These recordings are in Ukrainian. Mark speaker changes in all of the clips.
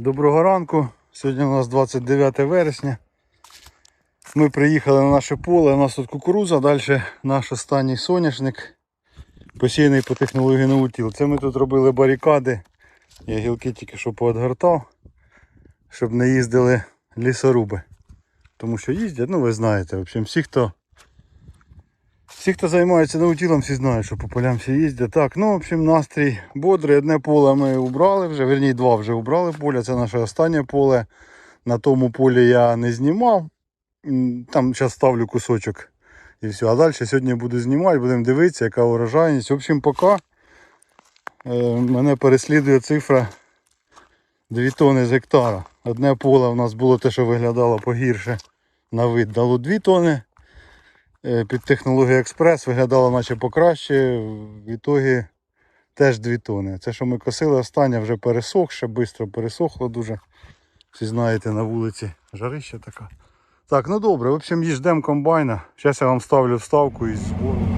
Speaker 1: Доброго ранку. Сьогодні у нас 29 вересня. Ми приїхали на наше поле. У нас тут кукуруза, далі наш останній соняшник, посіяний по технології наутіл. Це ми тут робили барикади. Я гілки тільки що поотгортав, щоб не їздили лісоруби. Тому що їздять, ну ви знаєте, в общем, всі, хто всі, хто займається наутілом, всі знають, що по полям всі їздять. Так, ну, в общем, настрій бодрий. Одне поле ми убрали вже, верні, два вже убрали поля. Це наше останнє поле. На тому полі я не знімав. Там зараз ставлю кусочок і все. А далі сьогодні буду знімати, будемо дивитися, яка урожайність. В общем, поки е, мене переслідує цифра 2 тони з гектара. Одне поле у нас було те, що виглядало погірше на вид, дало 2 тони. Е, Під технологією експрес виглядало наче покраще. В ітогі теж 2 тони. Це, що ми косили останнє, вже пересохше, швидко пересохло дуже. Всі знаєте, на вулиці жарища така. Так, ну добре, в общем, їждемо комбайна. Зараз я вам ставлю вставку із збору.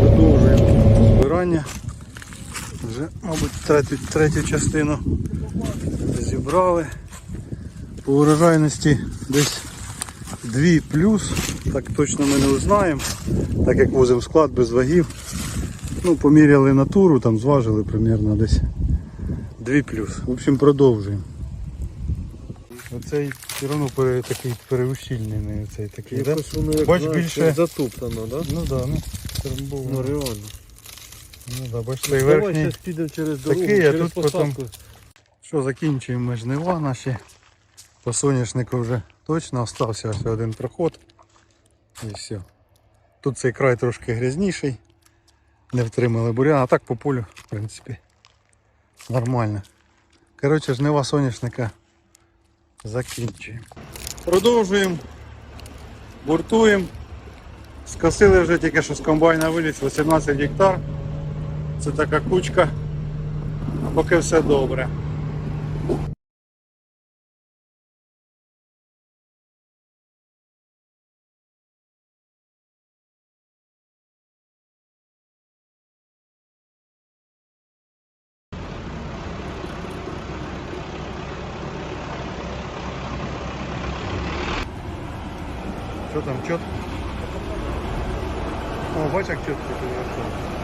Speaker 1: Продовжуємо збирання. Вже, мабуть, третю, третю частину зібрали. По урожайності десь 2 плюс, так точно ми не узнаємо, так як возимо склад без вагів. Ну, поміряли натуру, там зважили примерно десь 2 плюс. В общем, продовжуємо. Оцей все одно пере, такий переущільнений. Оцей такий, да? Бач, більше-
Speaker 2: затоптано, да?
Speaker 1: Ну да, ну.
Speaker 2: Ну реально.
Speaker 1: Ну да, бачите, і
Speaker 2: Давай
Speaker 1: верхній.
Speaker 2: зараз підемо через дорогу,
Speaker 1: Такий, а
Speaker 2: через
Speaker 1: тут потім-
Speaker 2: посадку.
Speaker 1: Що, закінчуємо ми жнива наші. По соняшнику вже точно остався ось один проход. І все. Тут цей край трошки грязніший. Не втримали бурян, а так по полю, в принципі, нормально. Коротше, жнива соняшника закінчуємо. Продовжуємо. Буртуємо. Скосили вже тільки що з комбайна виліз 18 гектар. Це така кучка. Поки все добре. Що там, чітко? О, бач, як чітко ти